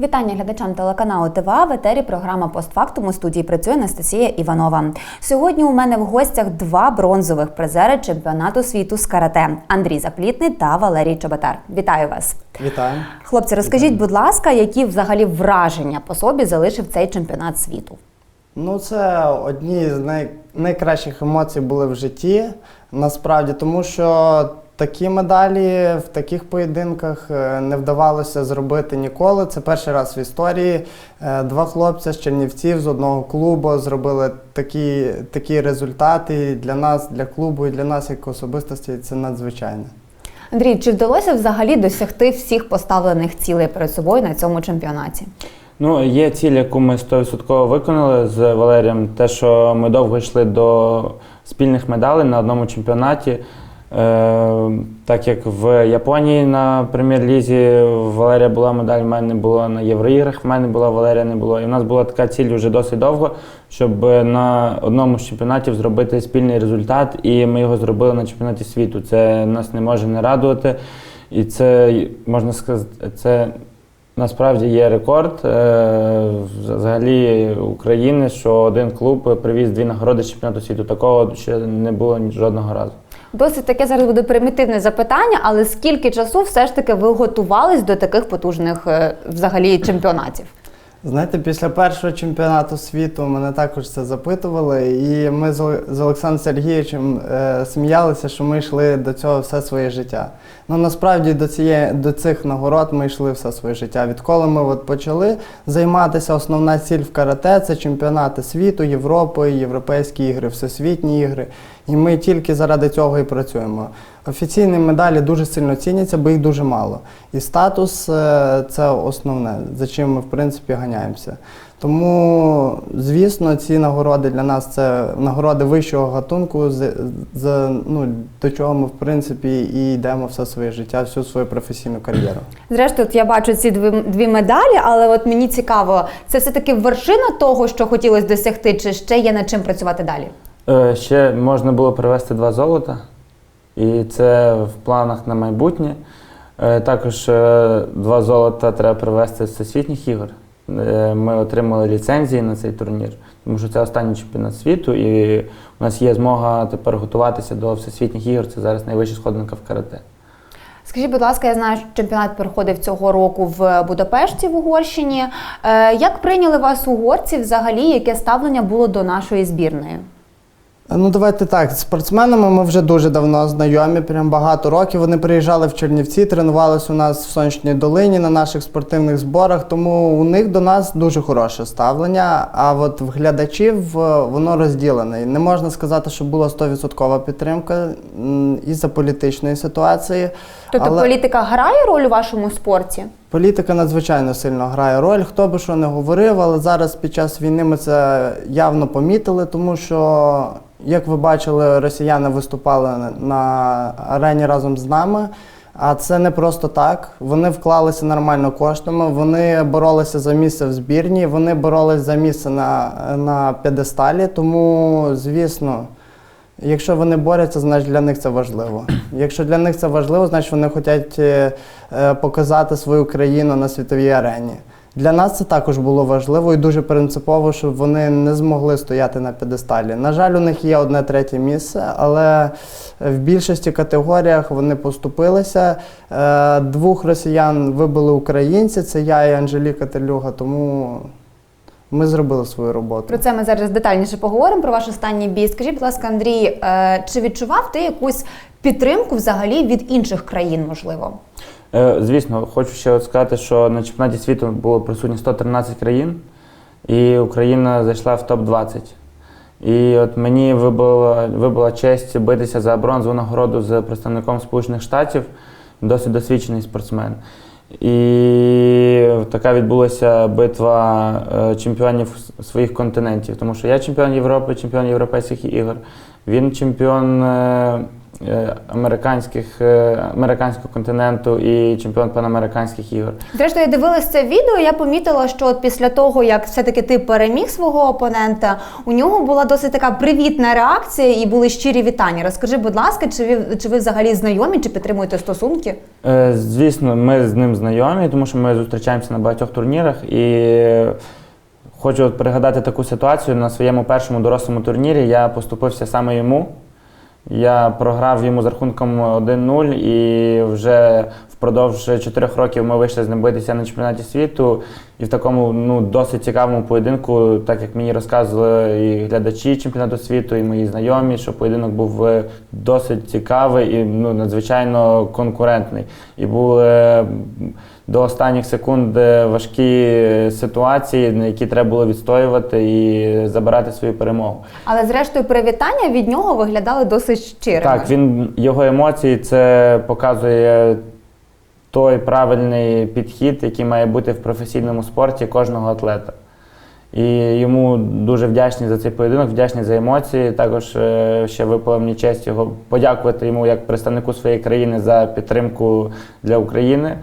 Вітання глядачам телеканалу ТВА. В етері програма «Постфактум» у студії працює Анастасія Іванова. Сьогодні у мене в гостях два бронзових призери чемпіонату світу з карате Андрій Заплітний та Валерій Чоботар. Вітаю вас, Вітаю. хлопці. Розкажіть, будь ласка, які взагалі враження по собі залишив цей чемпіонат світу? Ну, це одні з най... найкращих емоцій були в житті, насправді, тому що такі медалі в таких поєдинках е, не вдавалося зробити ніколи. Це перший раз в історії. Е, Два хлопця з Чернівців з одного клубу зробили такі, такі результати. І для нас, для клубу і для нас як особистості це надзвичайно. Андрій, чи вдалося взагалі досягти всіх поставлених цілей перед собою на цьому чемпіонаті? Ну, є ціль, яку ми 100% виконали з Валерієм. Те, що ми довго йшли до спільних медалей на одному чемпіонаті. Е, так як в Японії на прем'єр-лізі Валерія була медаль, в мене не було на Євроіграх, в мене була Валерія не було. І в нас була така ціль вже досить довго, щоб на одному з чемпіонатів зробити спільний результат, і ми його зробили на чемпіонаті світу. Це нас не може не радувати. І це можна сказати, це насправді є рекорд е, взагалі України, що один клуб привіз дві нагороди чемпіонату світу. Такого ще не було жодного разу. Досить таке зараз буде примітивне запитання, але скільки часу все ж таки ви готувались до таких потужних е, взагалі чемпіонатів? Знаєте, після першого чемпіонату світу мене також це запитували, і ми з Олександром Сергійовичем е, сміялися, що ми йшли до цього все своє життя. Ну насправді до цієї до цих нагород ми йшли все своє життя. Відколи ми от почали займатися, основна ціль в карате це чемпіонати світу, Європи, європейські ігри, всесвітні ігри. І ми тільки заради цього і працюємо. Офіційні медалі дуже сильно ціняться, бо їх дуже мало. І статус е, це основне, за чим ми в принципі ганяємося. Тому, звісно, ці нагороди для нас це нагороди вищого гатунку, з, з, ну, до чого ми в принципі і йдемо все своє життя, всю свою професійну кар'єру. Зрештою, от я бачу ці дві, дві медалі, але от мені цікаво, це все-таки вершина того, що хотілося досягти, чи ще є над чим працювати далі? Е, Ще можна було привезти два золота, і це в планах на майбутнє. Е, Також е, два золота треба привезти з всесвітніх ігор. Е, Ми отримали ліцензії на цей турнір, тому що це останній чемпіонат світу, і у нас є змога тепер готуватися до всесвітніх ігор. Це зараз найвища сходинка в карате. Скажіть, будь ласка, я знаю, що чемпіонат проходив цього року в Будапешті в Угорщині. Як прийняли вас угорці взагалі? Яке ставлення було до нашої збірної? Ну, давайте так. З спортсменами ми вже дуже давно знайомі, прям багато років. Вони приїжджали в Чернівці, тренувалися у нас в Сонячній долині на наших спортивних зборах. Тому у них до нас дуже хороше ставлення. А от в глядачів е, воно розділене. Не можна сказати, що була 100% підтримка м, із-за політичної ситуації. Тобто Але- політика грає роль у вашому спорті? Політика надзвичайно сильно грає роль. Хто би що не говорив, але зараз під час війни ми це явно помітили, тому що, як ви бачили, росіяни виступали на- арені разом з нами. А це не просто так. Вони вклалися нормально коштами, вони боролися за місце в збірні, вони боролися за місце на, на п'єдесталі. Тому, звісно, Якщо вони борються, значить для них це важливо. Якщо для них це важливо, значить вони хочуть е, е, показати свою країну на світовій арені. Для нас це також було важливо і дуже принципово, щоб вони не змогли стояти на п'єдесталі. На жаль, у них є одне третє місце, але в більшості категоріях вони поступилися. Е, Двох росіян вибили українці, це я і Анжеліка Телюга, тому ми зробили свою роботу. Про це ми зараз детальніше поговоримо про ваш останній бій. Скажіть, будь ласка, Андрій, е, чи відчував ти якусь підтримку взагалі від інших країн, можливо? Е, Звісно, хочу ще от сказати, що на чемпіонаті світу було присутні 113 країн, і Україна зайшла в топ-20. І от мені вибула, вибула честь битися за бронзову нагороду з представником Сполучених Штатів, досить досвідчений спортсмен. І така відбулася битва е, чемпіонів своїх континентів, тому що я чемпіон Європи, чемпіон європейських ігор, він чемпіон е, американських, е, американського континенту і чемпіон панамериканських ігор. Зрештою, я дивилась це відео. Я помітила, що от після того, як все-таки ти переміг свого опонента, у нього була досить така привітна реакція і були щирі вітання. Розкажи, будь ласка, чи ви чи ви взагалі знайомі, чи підтримуєте стосунки? Е, Звісно, ми з ним знайомі, тому що ми зустрічаємося на багатьох турнірах. І хочу от пригадати таку ситуацію. На своєму першому дорослому турнірі я поступився саме йому. Я програв йому з рахунком 1-0 і вже впродовж 4 років ми вийшли з ним битися на чемпіонаті світу. І в такому ну, досить цікавому поєдинку, так як мені розказували і глядачі чемпіонату світу, і мої знайомі, що поєдинок був е, досить цікавий і ну, надзвичайно конкурентний. І були до останніх секунд е, важкі ситуації, на які треба було відстоювати і забирати свою перемогу. Але зрештою, привітання від нього виглядали досить щирими. Так, він його емоції це показує той правильний підхід, який має бути в професійному спорті кожного атлета. І йому дуже вдячні за цей поєдинок, вдячні за емоції. Також е, ще випала мені честь його подякувати йому як представнику своєї країни за підтримку для України.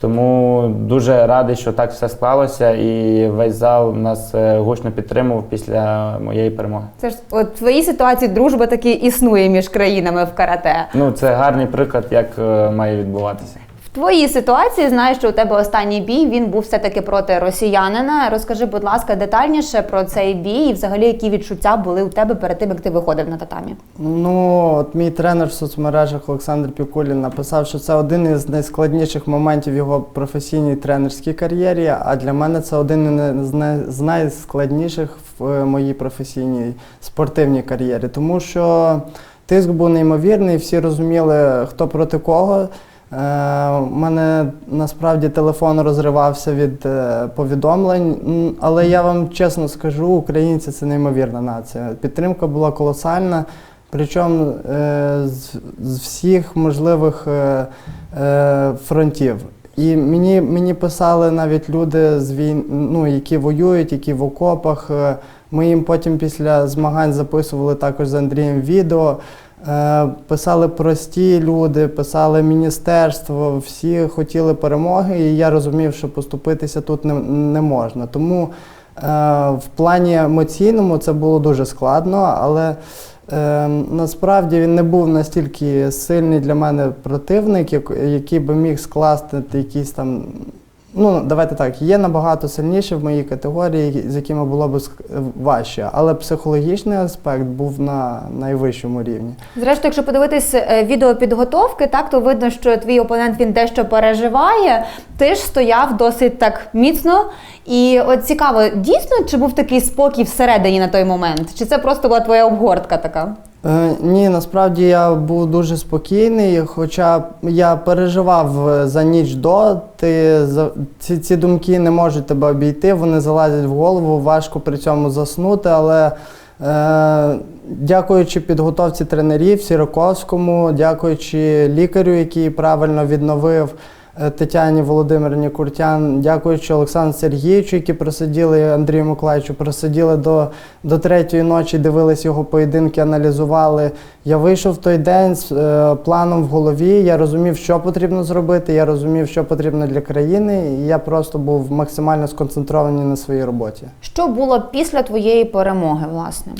Тому дуже радий, що так все склалося, і весь зал нас е, гучно підтримував після моєї перемоги. Це ж от в твоїй ситуації дружба таки існує між країнами в карате. Ну, це гарний приклад, як е, має відбуватися. Твоїй ситуації знаю, що у тебе останній бій він був все-таки проти росіянина. Розкажи, будь ласка, детальніше про цей бій і взагалі які відчуття були у тебе перед тим, як ти виходив на татамі. Ну, от мій тренер в соцмережах Олександр Пікулін написав, що це один із найскладніших моментів його професійній тренерській кар'єрі. А для мене це один з найскладніших в е, моїй професійній спортивній кар'єрі. Тому що тиск був неймовірний, всі розуміли, хто проти кого. Е, У мене насправді телефон розривався від е, повідомлень, але я вам чесно скажу, українці це неймовірна нація. Підтримка була колосальна, причому е, з, всіх можливих е, е, фронтів. І мені, мені писали навіть люди з війн, ну, які воюють, які в окопах. Е, Ми їм потім після змагань записували також з Андрієм відео. Е, Писали прості люди, писали міністерство, всі хотіли перемоги, і я розумів, що поступитися тут не, не можна. Тому е, в плані емоційному це було дуже складно, але е, насправді він не був настільки сильний для мене противник, який би міг скласти якісь там. Ну, давайте так, є набагато сильніші в моїй категорії, з якими було б важче, але психологічний аспект був на найвищому рівні. Зрештою, якщо подивитись е, відео підготовки, так то видно, що твій опонент він дещо переживає. Ти ж стояв досить так міцно. І от цікаво, дійсно, чи був такий спокій всередині на той момент? Чи це просто була твоя обгортка така? Е, Ні, насправді я був дуже спокійний, хоча я переживав е, за ніч до. Ти ці, ці думки не можуть тебе обійти, вони залазять в голову, важко при цьому заснути. Але е, дякуючи підготовці тренерів Сіроковському, дякуючи лікарю, який правильно відновив. Е, Тетяні Володимирівні Куртян, дякуючи Олександру Сергійовичу, які просиділи Андрію Миколаївичу, просиділи до, до третьої ночі, дивились його поєдинки, аналізували. Я вийшов в той день з е, планом в голові. Я розумів, що потрібно зробити. Я розумів, що потрібно для країни, і я просто був максимально сконцентрований на своїй роботі. Що було після твоєї перемоги, власне?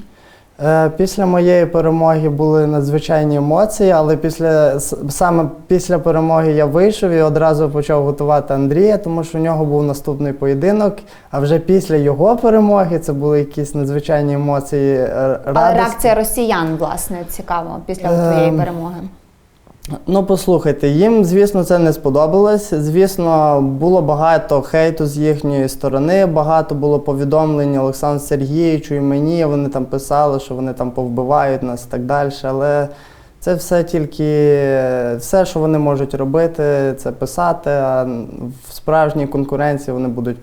Е, Після моєї перемоги були надзвичайні емоції, але після саме після перемоги я вийшов і одразу почав готувати Андрія, тому що у нього був наступний поєдинок. А вже після його перемоги це були якісь надзвичайні емоції радості. А реакція росіян, власне, цікаво після Ем, твоєї перемоги. Ну, послухайте, їм, звісно, це не сподобалось. Звісно, було багато хейту з їхньої сторони, багато було повідомлень Олександру Сергійовичу і мені. Вони там писали, що вони там повбивають нас і так далі. Але це все тільки все, що вони можуть робити, це писати. А в справжній конкуренції вони будуть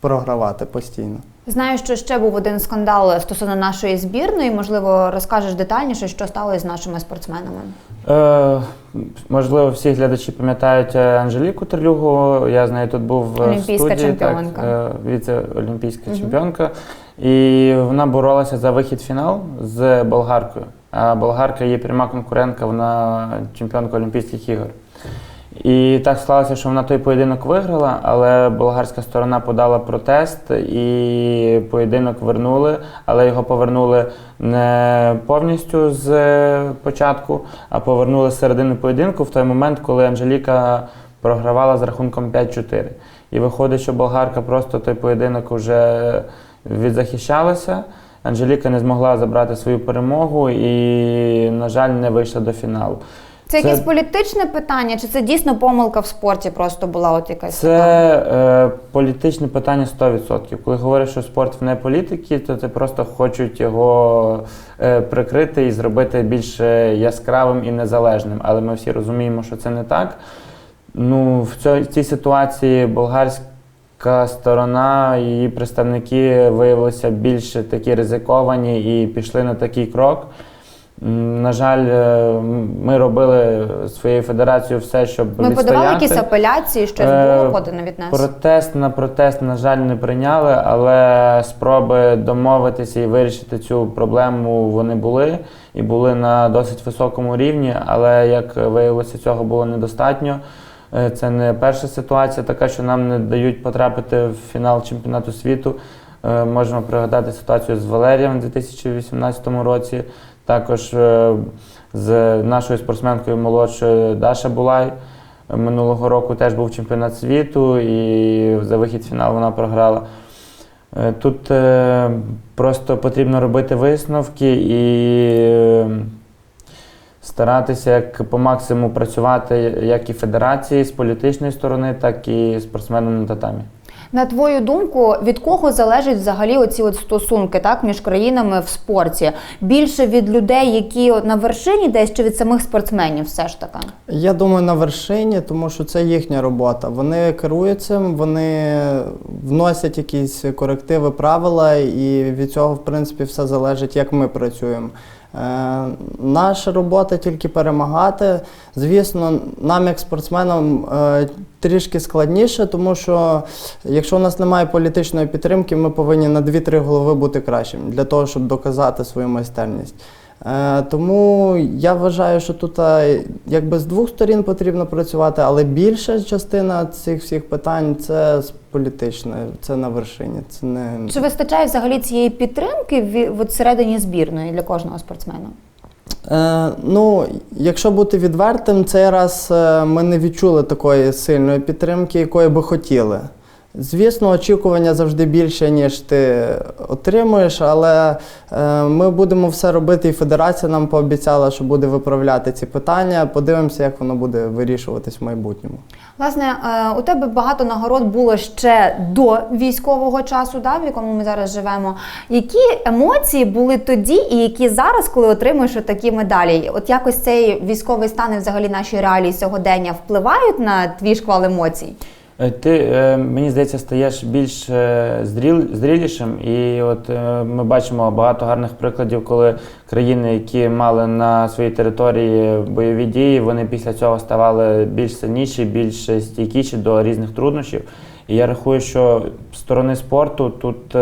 програвати постійно. Знаю, що ще був один скандал стосовно нашої збірної. Можливо, розкажеш детальніше, що сталося з нашими спортсменами. Е, можливо, всі глядачі пам'ятають е, Анжеліку Терлюгу. Я з нею тут був в Олімпійська студії, чемпіонка. Так, е, віце-олімпійська чемпіонка. І вона боролася за вихід в фінал з болгаркою а болгарка є пряма конкурентка, вона чемпіонка Олімпійських ігор. І так склалося, що вона той поєдинок виграла, але болгарська сторона подала протест і поєдинок вернули, але його повернули не повністю з початку, а повернули з середини поєдинку в той момент, коли Анжеліка програвала з рахунком 5-4. І виходить, що болгарка просто той поєдинок вже відзахищалася. Анжеліка не змогла забрати свою перемогу і, на жаль, не вийшла до фіналу. Це, Це- якесь політичне питання, чи це дійсно помилка в спорті просто була от якась Це е, політичне питання 100%. Коли говориш, що спорт вне політики, то це просто хочуть його е, прикрити і зробити більш е, яскравим і незалежним. Але ми всі розуміємо, що це не так. Ну, в цій, в цій ситуації болгарська сторона, її представники виявилися більш такі ризиковані і пішли на такий крок. На жаль, е, ми робили своєю федерацією все, щоб Ми подавали якісь апеляції, щось Е, було подано від нас. Протест на протест, на жаль, не прийняли, але спроби домовитися і вирішити цю проблему вони були і були на досить високому рівні. Але як виявилося, цього було недостатньо. Е, Це не перша ситуація, така, що нам не дають потрапити в фінал чемпіонату світу. Можемо пригадати ситуацію з Валерієм у 2018 році. Також е, з нашою спортсменкою молодшою Даша Булай. Минулого року теж був чемпіонат світу, і за вихід в фінал вона програла. Е, Тут е, просто потрібно робити висновки і е, старатися як по максимуму працювати як і федерації з політичної сторони, так і спортсменом на татамі. На твою думку, від кого залежать взагалі оці от стосунки так між країнами в спорті? Більше від людей, які на вершині, десь чи від самих спортсменів, все ж таки? Я думаю, на вершині, тому що це їхня робота. Вони керують цим, вони вносять якісь корективи, правила, і від цього, в принципі, все залежить, як ми працюємо. Е, наша робота тільки перемагати. Звісно, нам, як спортсменам, е, трішки складніше, тому що якщо у нас немає політичної підтримки, ми повинні на 2-3 голови бути кращим для того, щоб доказати свою майстерність. Е, Тому я вважаю, що тут е, якби з двох сторін потрібно працювати, але більша частина цих всіх питань це з політичної, це на вершині. Це не Чи вистачає взагалі цієї підтримки в от всередині збірної для кожного спортсмена? Е, ну, якщо бути відвертим, цей раз е, ми не відчули такої сильної підтримки, якої би хотіли. Звісно, очікування завжди більше, ніж ти отримуєш, але е, ми будемо все робити, і федерація нам пообіцяла, що буде виправляти ці питання. Подивимося, як воно буде вирішуватись в майбутньому. Власне, е, у тебе багато нагород було ще до військового часу, да, в якому ми зараз живемо. Які емоції були тоді, і які зараз, коли отримуєш такі медалі? От якось цей військовий стан і взагалі наші реалії сьогодення впливають на твій шквал емоцій? Е, Ти, е, мені здається, стаєш більш е, зріл, зрілішим, і от ми бачимо багато гарних прикладів, коли країни, які мали на своїй території бойові дії, вони після цього ставали більш сильніші, більш стійкіші до різних труднощів. І я рахую, що з сторони спорту тут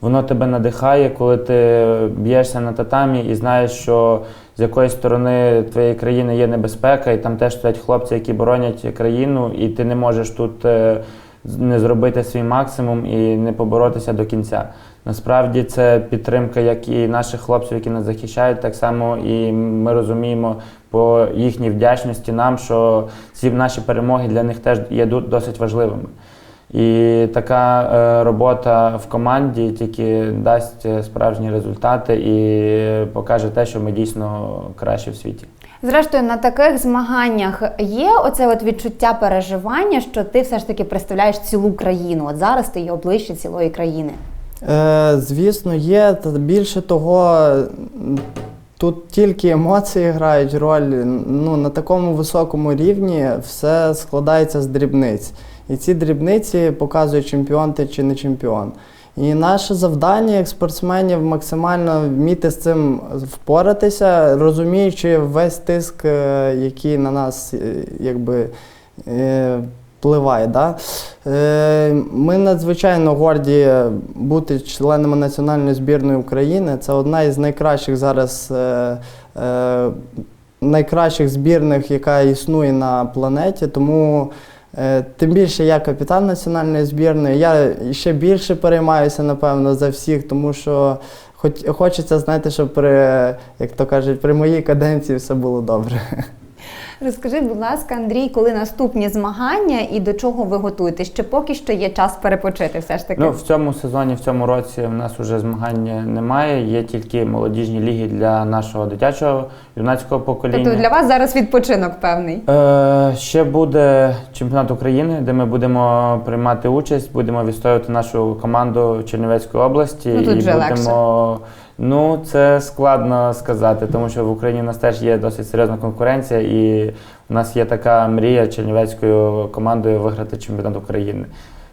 воно тебе надихає, коли ти б'єшся на татамі і знаєш, що з якої сторони твоєї країни є небезпека, і там теж стоять хлопці, які боронять країну, і ти не можеш тут е, не зробити свій максимум і не поборотися до кінця. Насправді це підтримка як і наших хлопців, які нас захищають, так само і ми розуміємо по їхній вдячності нам, що ці наші перемоги для них теж є досить важливими. І така е, робота в команді тільки дасть е, справжні результати і покаже те, що ми дійсно кращі в світі. Зрештою, на таких змаганнях є оце от відчуття переживання, що ти все ж таки представляєш цілу країну. От зараз ти є обличчя цілої країни. Е, звісно, є. Та більше того, тут тільки емоції грають роль. Ну, на такому високому рівні все складається з дрібниць. І ці дрібниці показують, чемпіон ти чи не чемпіон. І наше завдання як спортсменів максимально вміти з цим впоратися, розуміючи весь тиск, е, який на нас е, якби. е, впливає. Да? Ми надзвичайно горді бути членами національної збірної України. Це одна із найкращих зараз. Найкращих збірних, яка існує на планеті, тому тим більше я капітан національної збірної. Я ще більше переймаюся, напевно, за всіх, тому що хоч, хочеться, знаєте, щоб при, як то кажуть, при моїй каденції все було добре. Розкажи, будь ласка, Андрій, коли наступні змагання і до чого ви готуєтесь? Чи поки що є час перепочити все ж таки? Ну, в цьому сезоні, в цьому році в нас вже змагання немає. Є тільки молодіжні ліги для нашого дитячого юнацького покоління. тобто для вас зараз відпочинок певний. Е, ще буде чемпіонат України, де ми будемо приймати участь, будемо відстоювати нашу команду Чернівецької області. Ну, тут і вже будемо. Ну, це складно сказати, тому що в Україні у нас теж є досить серйозна конкуренція, і у нас є така мрія Чернівецькою командою виграти чемпіонат України.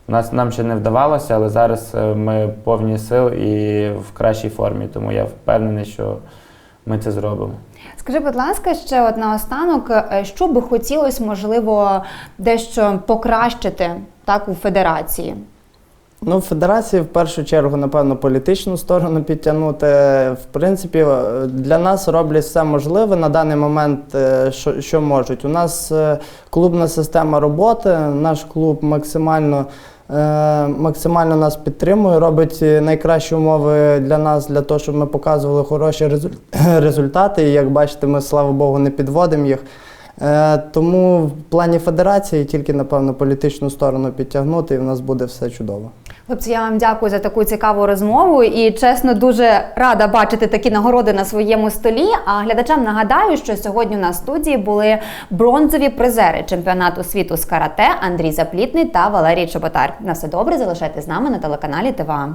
У нас нам ще не вдавалося, але зараз е, ми повні сил і в кращій формі, тому я впевнений, що ми це зробимо. Скажи, будь ласка, ще от наостанок, е, що би хотілося, можливо, дещо покращити так у федерації? Ну, федерації в першу чергу, напевно, політичну сторону підтягнути. В принципі, е, для нас роблять все можливе на даний момент, е, що, що можуть. У нас е, клубна система роботи, наш клуб максимально. Максимально нас підтримує, робить найкращі умови для нас, для того, щоб ми показували хороші результати. І як бачите, ми, слава Богу, не підводимо їх. Е, Тому в плані федерації тільки, напевно, політичну сторону підтягнути, і в нас буде все чудово. Хлопці, я вам дякую за таку цікаву розмову і чесно дуже рада бачити такі нагороди на своєму столі. А глядачам нагадаю, що сьогодні на студії були бронзові призери чемпіонату світу з карате Андрій Заплітний та Валерій Чоботар. На все добре, залишайтесь з нами на телеканалі ТВА.